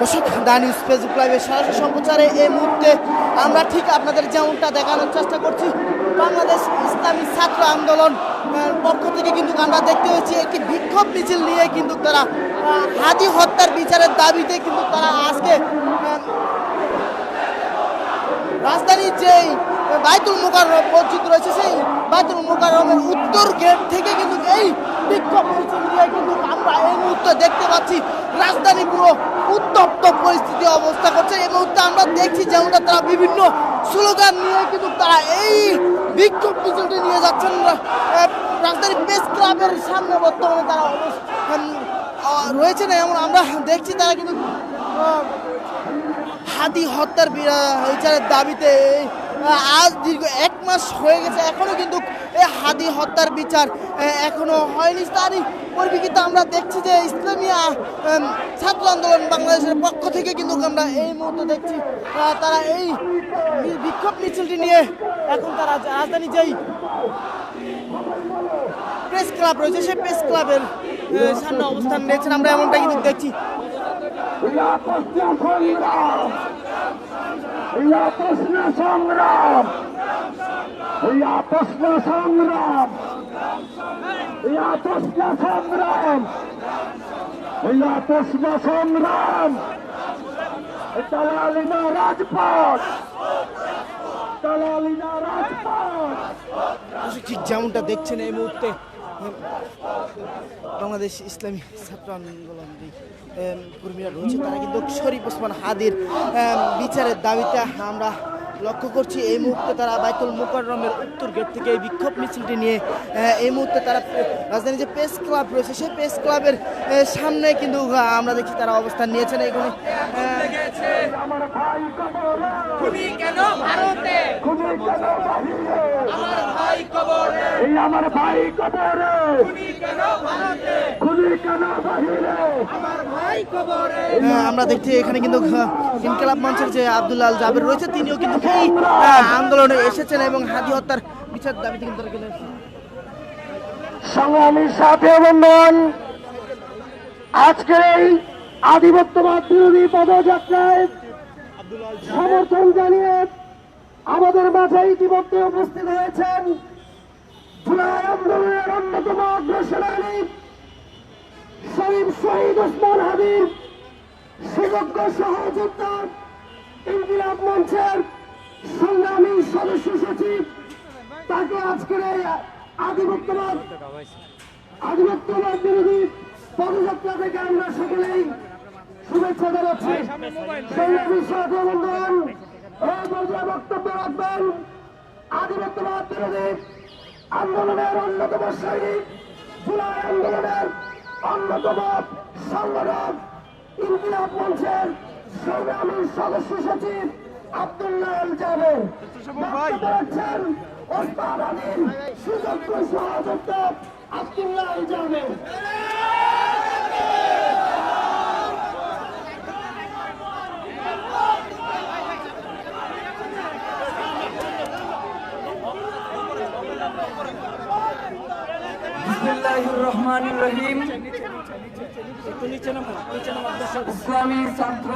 দর্শক দা ফেসবুক লাইভে সরাসরি সম্প্রচারে এই মুহূর্তে আমরা ঠিক আপনাদের যেমনটা দেখানোর চেষ্টা করছি, বাংলাদেশ ইসলামী ছাত্র আন্দোলন পক্ষ থেকে কিন্তু আমরা দেখতে পেয়েছি একটি বিক্ষোভ মিছিল নিয়ে কিন্তু তারা হাদি হত্যার বিচারের দাবিতে কিন্তু তারা আজকে রাজধানীর যেই বাইতুল মোকাররম মসজিদ রয়েছে, সেই বাইতুল মোকাররমের উত্তর গেট থেকে কিন্তু এই বিক্ষোভ মিছিল নিয়ে কিন্তু আমরা এই মুহূর্তে দেখতে পাচ্ছি রাজধানী পুরো উত্তপ্ত পরিস্থিতি অবস্থা করছে। এই মুহূর্তে আমরা দেখছি যেমনটা তারা বিভিন্ন স্লোগান নিয়ে কিন্তু তারা এই বিক্ষোভ মিছিলটি নিয়ে যাচ্ছেন। রাজধানী প্রেস ক্লাবের সামনে বর্তমানে তারা অবস্থান রয়েছে না এমন আমরা দেখছি তারা কিন্তু হাতি হত্যার বিচারের দাবিতে এই, আজ দীর্ঘ এক মাস হয়ে গেছে এখনও কিন্তু এই হাদি হত্যার বিচার আহ, এখনও হয়নি। তারই পরিপ্রেক্ষিতে আমরা দেখছি যে ইসলামিয়া ছাত্র আন্দোলন বাংলাদেশের পক্ষ থেকে কিন্তু আমরা এই মুহূর্তে দেখছি তারা এই বিক্ষোভ মিছিলটি নিয়ে এখন তারা রাজধানী যেই প্রেস ক্লাব রয়েছে সেই প্রেস ক্লাবের সামনে অবস্থান নিয়েছেন। আমরা এমনটা কিন্তু দেখছি। ইয়া প্রশ্ন সংগ্রাম। ইয়া প্রশ্ন সংগ্রাম। ইয়া প্রশ্ন সংগ্রাম। ইয়া প্রশ্ন সংগ্রাম। দালালিনা রাজপথ। দালালিনা রাজপথ। ঠিক যেমনটা দেখছেন এই মুহূর্তে বাংলাদেশ ইসলামী ছাত্র আন্দোলন যে কর্মীরা রয়েছে। তারা কিন্তু শরীফ ওসমান হাদির বিচারের দাবিতে আমরা লক্ষ্য করছি এই মুহূর্তে তারা বাইতুল মুকাররমের উত্তর গেট থেকে এই বিক্ষোভ মিছিলটি নিয়ে এই মুহূর্তে তারা রাজধানী যে প্রেস ক্লাব রয়েছে সেই প্রেস ক্লাবের সামনে কিন্তু আমরা দেখছি তারা অবস্থান নিয়েছেন এখানে। কেন ভারতে খুনি কেন বাহিরে আমার ভাই কবরে এই আমার ভাই কবরে। খুনি কেন বাহিরে? আমার দেখছি এখানে কিন্তু ইনকালাব মঞ্চের যে আব্দুল আল জাবের রয়েছে তিনিও কিন্তু আহ, আন্দোলনে এসেছেন এবং হাদি হত্যার বিচার দাবিতে কিন্তু সংগ্রামী সাথে বন্ধন আজকের এই আধিপত্যবাদ বিরোধী পদযাত্রায় সমর্থন জানিয়ে আমাদের মাঝে ইতিমধ্যে উপস্থিত হয়েছেন জুলাই অন্যতম অগ্রসেনানী শরীফ শহীদ ওসমান হাবিব সুযোগ্য সহযোদ্ধা, ইনকিলাব মঞ্চের সংগ্রামী সদস্য সচিব, তাকে আজকের এই আধিপত্যবাদ আধিপত্যবাদ বিরোধী পদযাত্রা থেকে আমরা সকলেই শুভেচ্ছা জানাচ্ছি। সংগ্রামী পর্যায়ে বক্তব্য রাখবেন আধিপত্যবাদ বিরোধী আন্দোলনের অন্যতম সৈনিক জুলাই আন্দোলনের অন্যতম সংগঠক ইনকিলাব মঞ্চের সংগ্রামী সদস্য সচিব আব্দুল্লাহ জাবের আলীর সুযোগ্য সহযোদ্ধা আব্দুল্লাহ জাবের রহিম।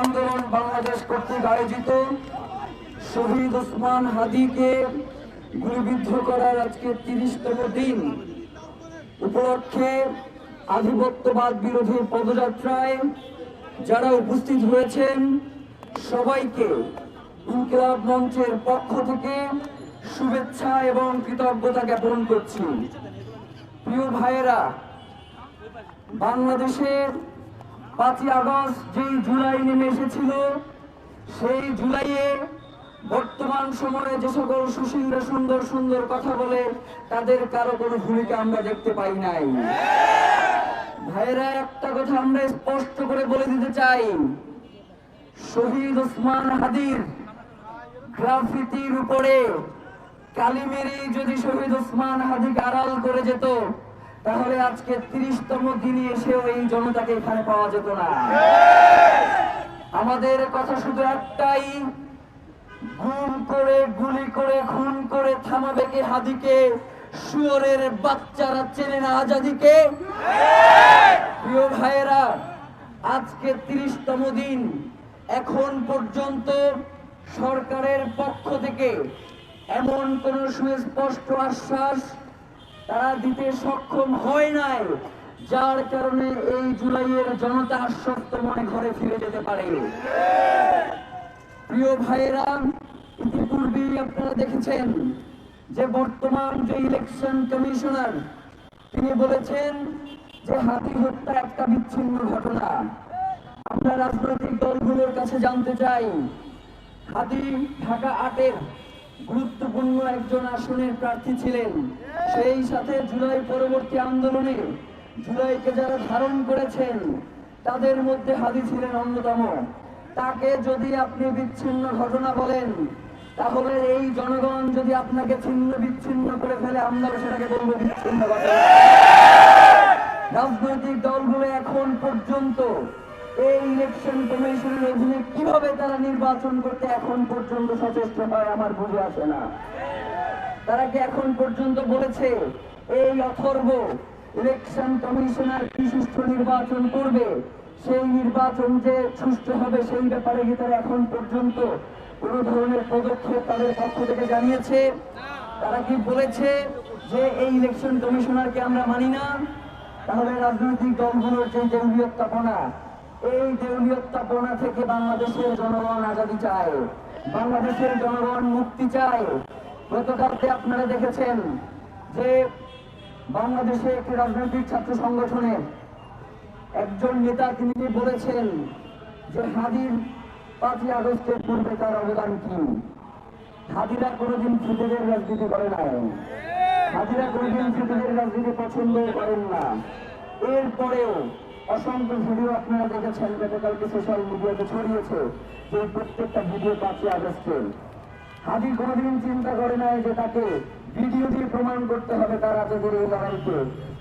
আন্দোলন বাংলাদেশ আয়োজিত শহীদ হাদিকে তিরিশতম দিন। উপলক্ষে আধিপত্যবাদ বিরোধী পদযাত্রায় যারা উপস্থিত হয়েছেন, সবাইকে ইনকিলাব মঞ্চের পক্ষ থেকে শুভেচ্ছা এবং কৃতজ্ঞতা জ্ঞাপন করছি। প্রিয় ভাইয়েরা, বাংলাদেশের পাঁচই আগস্ট যেই জুলাই নেমে এসেছিল, সেই জুলাইয়ে বর্তমান সময়ে যে সকল সুশীল সুন্দর সুন্দর কথা বলে, তাদের কারও কোনো ভূমিকা আমরা দেখতে পাই নাই। ভাইয়েরা, একটা কথা আমরা স্পষ্ট করে বলে দিতে চাই। শহীদ ওসমান হাদির গ্রাফিতির উপরে কালিমেরি যদি শহীদ ওসমান হাদিকে আড়াল করে যেত, তাহলে আজকে তিরিশতম দিনে এসেও এই জনতাকে এখানে পাওয়া যেত না। আমাদের কথা শুধু একটাই, গুম করে, গুলি করে, খুন করে থামাবে কে হাদিকে শুয়োরের বাচ্চারা চেনে না আজাদিকে? প্রিয় ভাইয়েরা, আজকে তিরিশতম দিন, এখন পর্যন্ত সরকারের পক্ষ থেকে এমন কোন সুস্পষ্ট আশ্বাস তারা দিতে সক্ষম হয় নাই, যার কারণে এই জুলাইয়ের জনতা আশ্বস্ত মনে ঘরে ফিরে যেতে পারে। প্রিয় ভাইয়েরা, ইতিপূর্বেই আপনারা দেখেছেন যে বর্তমান যে ইলেকশন কমিশনার, তিনি বলেছেন যে হাতি হত্যা একটা বিচ্ছিন্ন ঘটনা। আমরা রাজনৈতিক দলগুলোর কাছে জানতে চাই, হাতি ঢাকা আটের গুরুত্বপূর্ণ একজন আসনের প্রার্থী ছিলেন। সেই সাথে জুলাই পরবর্তী আন্দোলনে, জুলাইকে যারা ধারণ করেছেন, তাদের মধ্যে হাদি ছিলেন অন্যতম। তাকে যদি আপনি বিচ্ছিন্ন ঘটনা বলেন, তাহলে এই জনগণ যদি আপনাকে ছিন্ন বিচ্ছিন্ন করে ফেলে আমরা সেটাকে বলব বিচ্ছিন্ন ঘটনা। রাজনৈতিক দলগুলো এখন পর্যন্ত এই ইলেকশন কমিশনের অধীনে কীভাবে তারা নির্বাচন করতে এখন পর্যন্ত সচেষ্ট হয় আমার বুঝে আসে না। তারা কি এখন পর্যন্ত বলেছে এই অথর্ব ইলেকশন কমিশনার কি সুষ্ঠু নির্বাচন করবে? সেই নির্বাচন যে সুষ্ঠু হবে সেই ব্যাপারে কি তারা এখন পর্যন্ত কোন ধরনের পদক্ষেপ তাদের পক্ষ থেকে জানিয়েছে? তারা কি বলেছে যে এই ইলেকশন কমিশনারকে আমরা মানি না? তাহলে রাজনৈতিক দলগুলোর যে দেউলিয়ত্তাপনা এই দেউলিয়ত্তাপনা থেকে বাংলাদেশের জনগণ আজাদি চায়, বাংলাদেশের জনগণ মুক্তি চায়। গতকালকে আপনারা দেখেছেন যে বাংলাদেশে একটি রাজনৈতিক ছাত্র সংগঠনের একজন নেতা তিনি বলেছেন যে হাদির পাঁচই আগস্টের পূর্বে তার অবদান কি? হাদিরা কোনোদিন ফুটেজের রাজনীতি করে নাই। হাজিরা কোনোদিন ফুটেজের রাজনীতি পছন্দ করেন না। এরপরেও অসংখ্য ভিডিও আপনারা দেখেছেন, গতকালকে সোশ্যাল মিডিয়াতে ছড়িয়েছে যে প্রত্যেকটা ভিডিও পাঁচই আগস্টের। হাজি কোনোদিন চিন্তা করে নাই যে তাকে ভিডিও দিয়ে প্রমাণ করতে হবে তার আজকের এই লড়াইকে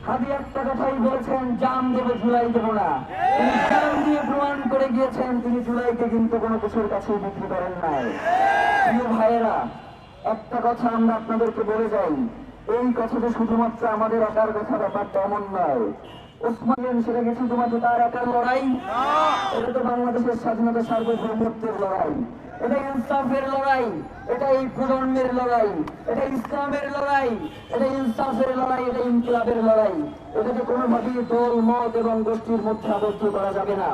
হাজি একটা কথাই বলেছেন, জাম দেবো, জুলাই দেবো না। তিনি জাম দিয়ে প্রমাণ করে গিয়েছেন, তিনি জুলাইকে কিন্তু কোনো কিছুর কাছে বিক্রি করেন নাই। প্রিয় ভাইয়েরা, একটা কথা আমরা আপনাদেরকে বলে যাই, এই কথা যে শুধুমাত্র আমাদের একার কথা, ব্যাপারটা এমন নয়। তার একার লড়াই। এটা তো বাংলাদেশের স্বাধীনতা সার্বভৌমত্বের লড়াই। এটা ইনসাফের লড়াই, এটা এই প্রজন্মের লড়াই, এটা ইসলামের লড়াই, এটা ইনসাফের লড়াই, এটা লড়াই। এটাকে কোনোভাবেই দল, মত এবং গোষ্ঠীর মধ্যে আবদ্ধ করা যাবে না।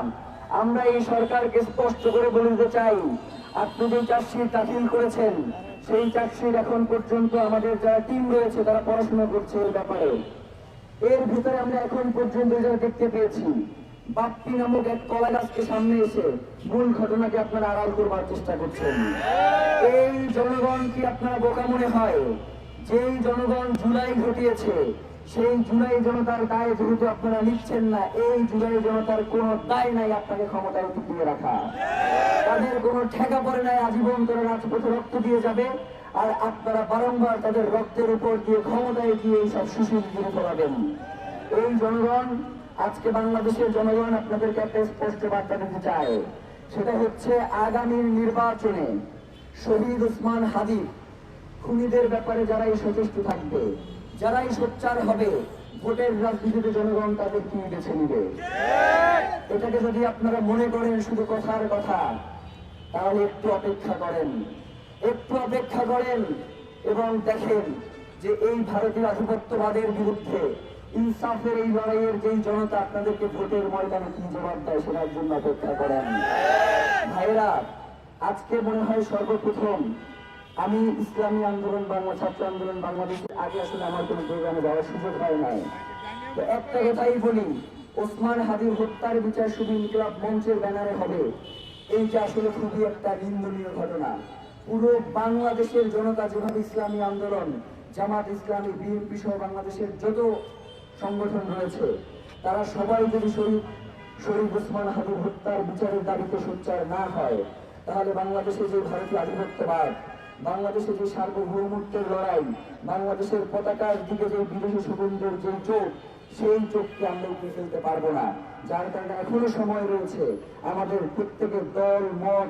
আমরা এই সরকারকে স্পষ্ট করে বলে দিতে চাই, আপনি যে চার্জশিট দাখিল করেছেন, সেই চার্জশিট এখন পর্যন্ত আমাদের যারা টিম রয়েছে, তারা পড়াশোনা করছে এর ব্যাপারে। এর ভিতরে আমরা এখন পর্যন্ত দেখতে পেয়েছি, বাপ্পি নামক এক কলা গাছকে সামনে এসে মূল ঘটনাকে আপনারা আড়াল করবার চেষ্টা করছেন। এই জনগণ কি আপনারা বোকা মনে হয়? যেই জনগণ জুলাই ঘটিয়েছে, সেই জুলাই জনতার দায় যেহেতু আপনারা নিচ্ছেন না, এই জুলাই জনতার কোন দায় নাই আপনাকে ক্ষমতায় টিকিয়ে রাখা। তাদের কোনো ঠেকা পড়ে নাই, আজীবন তারা রাজপথে রক্ত দিয়ে যাবে। আর আপনারা বারংবার তাদের রক্তের উপর দিয়ে ক্ষমতায় দিয়ে এইসব সুশীল দিয়ে ফেলাবেন এই জনগণ, আজকে বাংলাদেশের জনগণ আপনাদেরকে একটা স্পষ্ট বার্তা দিতে চায়। সেটা হচ্ছে আগামীর নির্বাচনে শহীদ ওসমান হাদি খুনিদের ব্যাপারে যারাই সচেষ্ট থাকবে, যারাই সোচ্চার হবে, ভোটের রাজনীতিতে জনগণ তাদের কি বেছে নিবে? এটাকে যদি আপনারা মনে করেন শুধু কথার কথা, তাহলে একটু অপেক্ষা করেন। একটু অপেক্ষা করেন এবং দেখেন যে এই ভারতীয় আধিপত্যবাদের বিরুদ্ধে ইনসাফের এই লড়াইয়ের যেই জনতা আপনাদেরকে ভোটের ময়দানে কি জবাব দেয় সেটার জন্য অপেক্ষা করেন। ভাইরা আজকে মনে হয় সর্বপ্রথম আমি ইসলামী আন্দোলন, বাংলা ছাত্র আন্দোলন, বাংলাদেশের আগে আসলে আমার কোনো প্রোগ্রামে যাওয়ার সুযোগ হয় নাই। তো একটা কথাই বলি, ওসমান হাদির হত্যার বিচার শুধু ইনকলাব মঞ্চের ব্যানারে হবে। এই যে আসলে খুবই একটা নিন্দনীয় ঘটনা। পুরো বাংলাদেশের জনতা যেভাবে ইসলামী আন্দোলন, জামাত ইসলামী, বিএনপি সহ বাংলাদেশের যত সংগঠন রয়েছে, তারা সবাই যদি শরীফ শরীফ ওসমান হাদির হত্যার বিচারের দাবিতে সোচ্চার না হয়, তাহলে বাংলাদেশে যে ভারতীয় আধিপত্যবাদ, বাংলাদেশে যে সার্বভৌমত্বের লড়াই, বাংলাদেশের পতাকার দিকে যে বিদেশি সুগন্ধের যে চোখ, সেই চোখকে আমরা উঠে ফেলতে পারব না। যার কারণে এখনও সময় রয়েছে আমাদের প্রত্যেকের দল, মত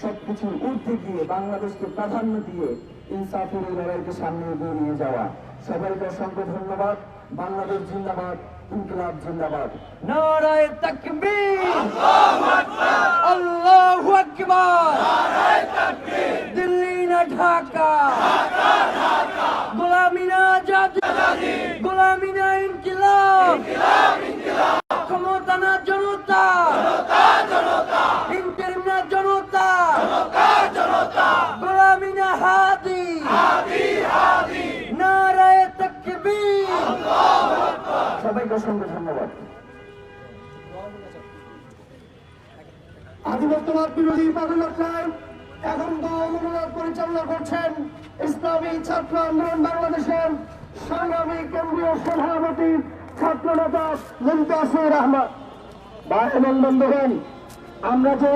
সবকিছুর ঊর্ধ্বে গিয়ে বাংলাদেশকে প্রাধান্য দিয়ে ইনসাফের এই লড়াইকে সামনে এগিয়ে নিয়ে যাওয়া। সবাইকে অসংখ্য ধন্যবাদ। বাংলাদেশ জিন্দাবাদ, ইনকলাব জিন্দাবাদ। নারায় তাকবীর! আল্লাহু আকবার! দিল্লি না ঢাকা! গোলামি না আজাদি গোলামি না ইনকিলাব! ক্ষমতা না জনতা না জনতা গোলামি না হাদি নারায় তাকবীর সবাইকে অসংখ্য ধন্যবাদ আধিপত্যবাদ বিরোধী পদযাত্রায় এখন দল অনুবাদ পরিচালনা করছেন ইসলামী ছাত্র আন্দোলন বাংলাদেশের সংগ্রামী কেন্দ্রীয় সভাপতি ছাত্র নেতা মুমতাসির রহমান বা এবং বন্ধুগণ, আমরা যে